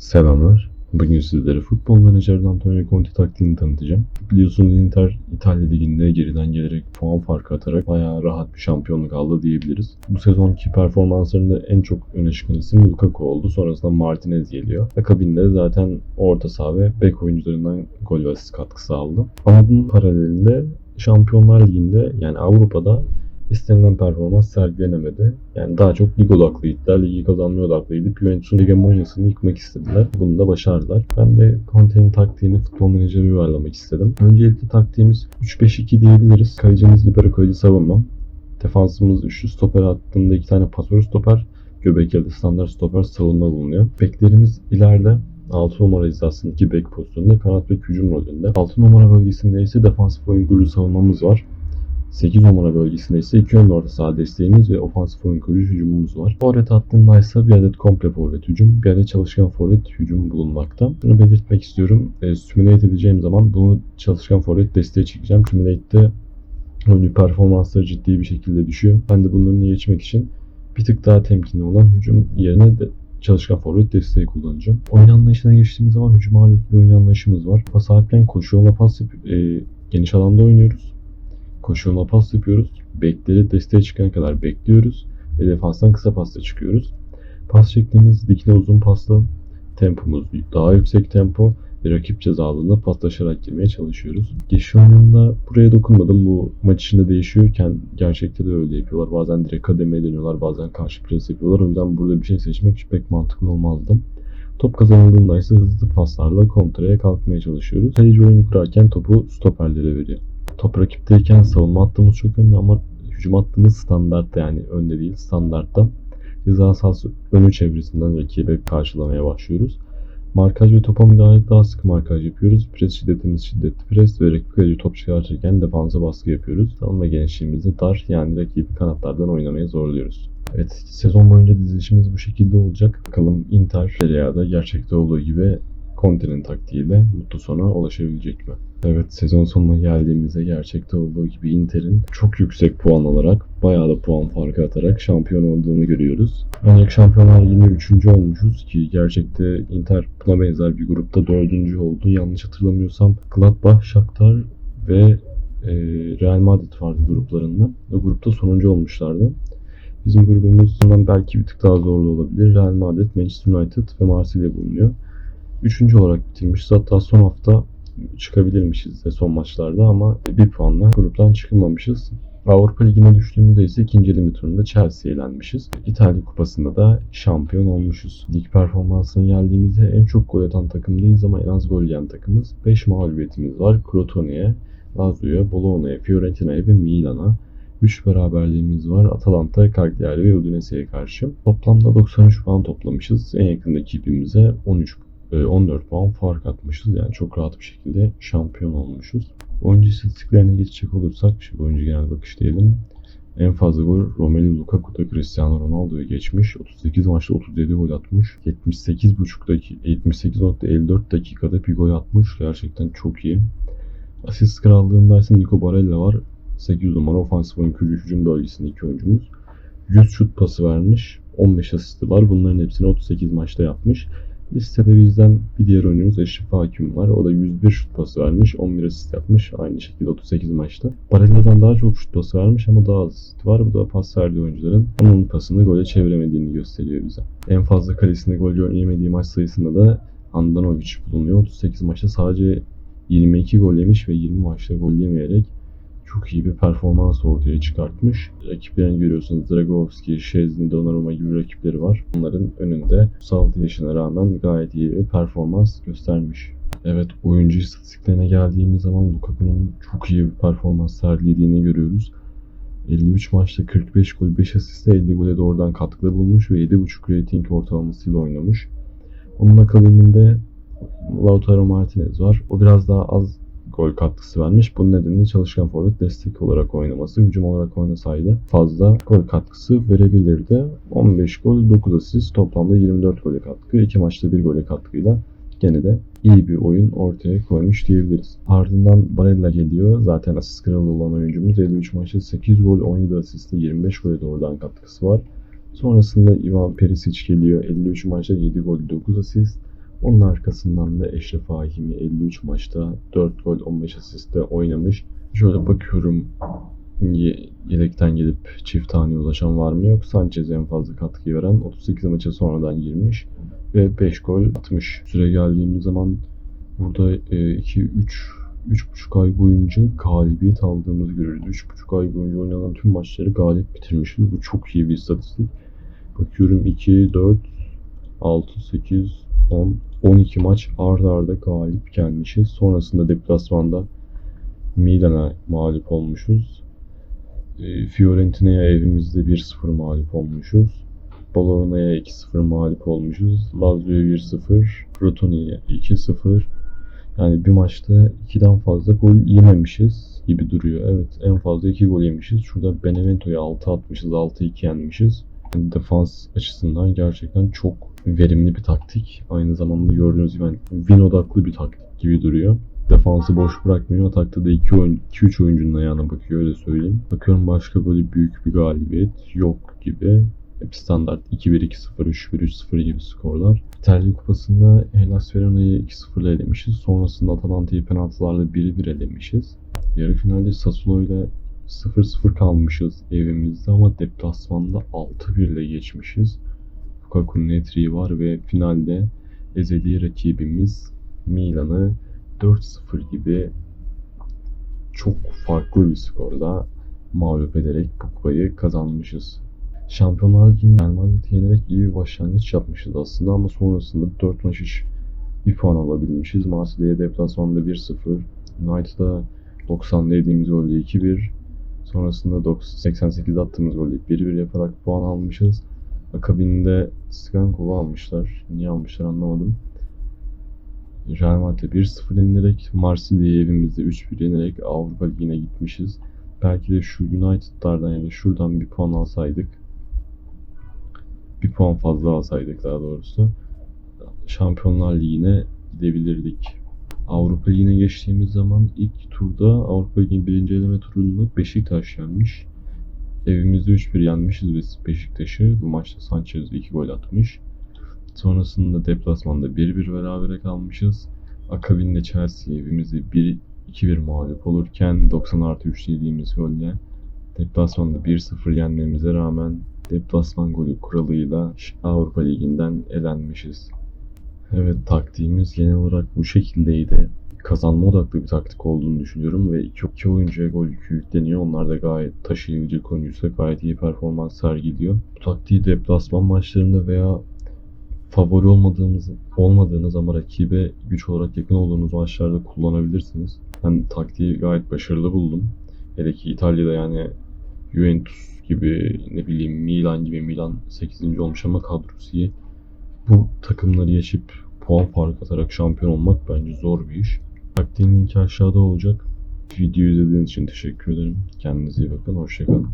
Selamlar. Bugün sizlere futbol menajeri Antonio Conte taktiğini tanıtacağım. Biliyorsunuz Inter İtalya Ligi'nde geriden gelerek puan farkı atarak bayağı rahat bir şampiyonluk aldı diyebiliriz. Bu sezonki performanslarında en çok öne çıkan isim Lukaku oldu. Sonrasında Martinez geliyor. Akabinde zaten orta saha ve bek oyuncularından gol ve asist katkısı aldı. Ama bunun paralelinde Şampiyonlar Ligi'nde yani Avrupa'da istenilen performans sergilenemedi. Yani daha çok lig odaklıydılar. Ligi kazanmaya odaklıydı. Juventus'un hegemonyasını yıkmak istediler. Bunu da başardılar. Ben de Conte'nin taktiğini futbol menajeri uyarlamak istedim. Öncelikle taktiğimiz 3-5-2 diyebiliriz. Kalecimiz libero kaleci savunma. Defansımız üçlü stoper hattında iki tane pasör stoper. Göbek ya da standart stoper savunma bulunuyor. Beklerimiz ileride 6 numara hizasında 2 bek pozisyonunda kanat ve hücum rolünde. 6 numara bölgesinde ise defansif oyun kurucu savunmamız var. 8 numara bölgesinde ise iki yönlü orta saha desteğimiz ve ofansif oyun kurucu hücumumuz var. Forvet hattında ise bir adet komple forvet hücum, bir adet çalışkan forvet hücum bulunmakta. Bunu belirtmek istiyorum. E, simulate edeceğim zaman bunu çalışkan forvet desteğe çekeceğim. Simulate'de oyuncu performansları ciddi bir şekilde düşüyor. Ben de önüne geçmek için bir tık daha temkinli olan hücum yerine de çalışkan forvet desteği kullanacağım. Oyun anlayışına geçtiğimiz zaman hücum ağırlıklı bir oyun anlayışımız var. Pas sahiplen koşu yola pas e, geniş alanda oynuyoruz. Koşu yola pas yapıyoruz. Bekleri desteğe çıkana kadar bekliyoruz. Ve defanstan kısa pasla çıkıyoruz. Pas şeklimiz dikine uzun pasla. Tempomuz daha yüksek tempo ve rakip ceza alanına paslaşarak girmeye çalışıyoruz. Geçiş oyununda buraya dokunmadım. Bu maç içinde değişiyorken gerçekte de öyle yapıyorlar. Bazen direkt kademeye dönüyorlar, bazen karşı pres yapıyorlar. O yüzden burada bir şey seçmek pek mantıklı olmazdı. Top kazanıldığında ise hızlı paslarla kontraya kalkmaya çalışıyoruz. Kaleci oyunu kurarken topu stoperlere veriyor. Top rakipteyken savunma hattımız çok önde ama hücum hattımız standartta yani önde değil standartta. Ceza sahası önü çevresinden rakibe karşılamaya başlıyoruz. Markaj ve topa müdahale daha sık markaj yapıyoruz. Pres şiddetimiz şiddetli pres ve kaleci top çıkartırken defansa baskı yapıyoruz. Savunma genişliğimizi dar yani rakibi kanatlardan oynamaya zorluyoruz. Evet sezon boyunca dizilişimiz bu şekilde olacak. Bakalım Inter Serie A'da gerçekte olduğu gibi Conte'nin taktiğiyle mutlu sona ulaşabilecek mi? Evet sezon sonuna geldiğimizde gerçekte olduğu gibi Inter'in çok yüksek puan alarak bayağı da puan farkı atarak şampiyon olduğunu görüyoruz. Ancak şampiyonlar yine 3. olmuşuz ki gerçekte Inter buna benzer bir grupta 4. oldu. Yanlış hatırlamıyorsam Gladbach, Shakhtar ve e, Real Madrid vardı gruplarında. O grupta sonuncu olmuşlardı. Bizim grubumuzdan belki bir tık daha zorlu olabilir. Real Madrid, Manchester United ve Marsilya bulunuyor. Üçüncü olarak bitirmişiz. Hatta son hafta çıkabilirmişiz de son maçlarda ama bir puanla gruptan çıkmamışız. Avrupa Ligi'ne düştüğümüzde ise ikinci eleme turunda Chelsea'ye elenmişiz. İtalya Kupası'nda da şampiyon olmuşuz. Lig performansına geldiğimizde en çok gol atan takım değiliz ama en az gol yiyen takımız. 5 mağlubiyetimiz var. Crotone'ye, Lazio'ya, Bologna'ya, Fiorentina'ya ve Milan'a. 3 beraberliğimiz var. Atalanta, Cagliari ve Udinese'ye karşı. Toplamda 93 puan toplamışız. En yakındaki ipimize 13 14 puan fark atmışız. Yani çok rahat bir şekilde şampiyon olmuşuz. Oyuncu istatistiklerine geçecek olursak, şimdi oyuncu genel bakış diyelim. En fazla gol Romelu Lukaku'da Cristiano Ronaldo'yu geçmiş. 38 maçta 37 gol atmış. 78.5 dakika 78.54 dakikada bir gol atmış. Gerçekten çok iyi. Asist krallığında ise Nico Barella var. 8 numara ofansif oyun hücum bölgesinde iki oyuncumuz. 100 şut pası vermiş. 15 asisti var. Bunların hepsini 38 maçta yapmış. Listede bizden bir diğer oyuncumuz Eşref Hakim var. O da 101 şut pası vermiş. 11 asist yapmış. Aynı şekilde 38 maçta. Barella'dan daha çok şut pası vermiş ama daha az asist var. Bu da pas verdiği oyuncuların onun pasını gole çeviremediğini gösteriyor bize. En fazla kalesinde gol yemediği maç sayısında da Andanovic bulunuyor. 38 maçta sadece 22 gol yemiş ve 20 maçta gol yemeyerek çok iyi bir performans ortaya çıkartmış. Rakiplerini görüyorsunuz. Dragovski, Şezni, Donnarumma gibi rakipleri var. Onların önünde 36 yaşına rağmen gayet iyi bir performans göstermiş. Evet oyuncu istatistiklerine geldiğimiz zaman Lukaku'nun çok iyi bir performans sergilediğini görüyoruz. 53 maçta 45 gol, 5 asiste 50 gole doğrudan katkıda bulunmuş ve 7.5 rating ortalamasıyla oynamış. Onun akabininde Lautaro Martinez var. O biraz daha az gol katkısı vermiş. Bunun nedeni çalışkan forvet destek olarak oynaması. Hücum olarak oynasaydı fazla gol katkısı verebilirdi. 15 gol, 9 asist, toplamda 24 gole katkı. 2 maçta 1 gole katkıyla gene de iyi bir oyun ortaya koymuş diyebiliriz. Ardından Barella geliyor. Zaten asist kralı olan oyuncumuz 53 maçta 8 gol, 17 asist, 25 gole doğrudan katkısı var. Sonrasında Ivan Perisic geliyor. 53 maçta 7 gol, 9 asist. Onun arkasından da Eşref Hakimi 53 maçta 4 gol 15 asiste oynamış. Şöyle bakıyorum ye- yedekten gelip çift haneye ulaşan var mı yok. Sanchez en fazla katkı veren 38 maça sonradan girmiş ve 5 gol atmış. Süre geldiğimiz zaman burada 2 3 3,5 ay boyunca galibiyet aldığımızı görüyoruz. 3,5 ay boyunca oynanan tüm maçları galip bitirmişiz. Bu çok iyi bir istatistik. Bakıyorum 2, 4, 6, 8, 10, 12 maç arda arda galip gelmişiz. Sonrasında deplasmanda Milan'a mağlup olmuşuz. E, Fiorentina'ya evimizde 1-0 mağlup olmuşuz. Bologna'ya 2-0 mağlup olmuşuz. Lazio'ya 1-0. Crotoni'ye 2-0. Yani bir maçta 2'den fazla gol yememişiz gibi duruyor. Evet en fazla 2 gol yemişiz. Şurada Benevento'ya 6 atmışız, 6-2 yenmişiz. Defans açısından gerçekten çok verimli bir taktik. Aynı zamanda gördüğünüz gibi win odaklı bir taktik gibi duruyor. Defansı boş bırakmıyor. Atakta da 2 oyun, 2-3 oyuncunun ayağına bakıyor öyle söyleyeyim. Bakıyorum başka böyle büyük bir galibiyet yok gibi. Hep standart 2-1, 2-0, 3-1, 3-0 gibi skorlar. İtalya Kupası'nda Hellas Verona'yı 2-0 ile elemişiz. Sonrasında Atalanta'yı penaltılarla 1-1 elemişiz. Yarı finalde Sassuolo ile 0-0 kalmışız evimizde ama deplasmanda 6-1 ile geçmişiz. Lukaku'nun hat var ve finalde ezeli rakibimiz Milan'ı 4-0 gibi çok farklı bir skorda mağlup ederek bu kupayı kazanmışız. Şampiyonlar Ligi'nde Real Madrid'i yenerek iyi bir başlangıç yapmışız aslında ama sonrasında 4 maç iç bir puan alabilmişiz. Marsilya'ya deplasmanda 1-0, United'a 90'da yediğimiz golle 2-1, sonrasında 88'de attığımız golle 1-1 yaparak puan almışız. Akabinde Skankov'u almışlar. Niye almışlar anlamadım. Real Madrid'e 1-0 yenilerek Marsilya'yı evimizde 3-1 yenerek Avrupa Ligi'ne gitmişiz. Belki de şu United'lardan ya da şuradan bir puan alsaydık bir puan fazla alsaydık daha doğrusu Şampiyonlar Ligi'ne gidebilirdik. Avrupa Ligi'ne geçtiğimiz zaman ilk turda Avrupa Ligi'nin birinci eleme turunda Beşiktaş yenmiş. Evimizde 3-1 yenmişiz biz Beşiktaş'ı. Bu maçta Sanchez 2 gol atmış. Sonrasında deplasmanda 1-1 berabere kalmışız. Akabinde Chelsea evimizde 1-2-1 mağlup olurken 90 artı 3 yediğimiz golle deplasmanda 1-0 yenmemize rağmen deplasman golü kuralıyla Avrupa Ligi'nden elenmişiz. Evet taktiğimiz genel olarak bu şekildeydi. Kazanma odaklı bir taktik olduğunu düşünüyorum ve iki, iki oyuncuya gol yükü yükleniyor. Onlar da gayet taşıyıcı oyuncuysa gayet iyi performans sergiliyor. Bu taktiği deplasman maçlarında veya favori olmadığınız olmadığınız ama rakibe güç olarak yakın olduğunuz maçlarda kullanabilirsiniz. Ben taktiği gayet başarılı buldum. Hele ki İtalya'da yani Juventus gibi ne bileyim Milan gibi Milan 8. olmuş ama kadrosu iyi. Bu takımları geçip puan fark atarak şampiyon olmak bence zor bir iş. Taktiğin linki aşağıda olacak. Videoyu izlediğiniz için teşekkür ederim. Kendinize iyi bakın. Hoşçakalın.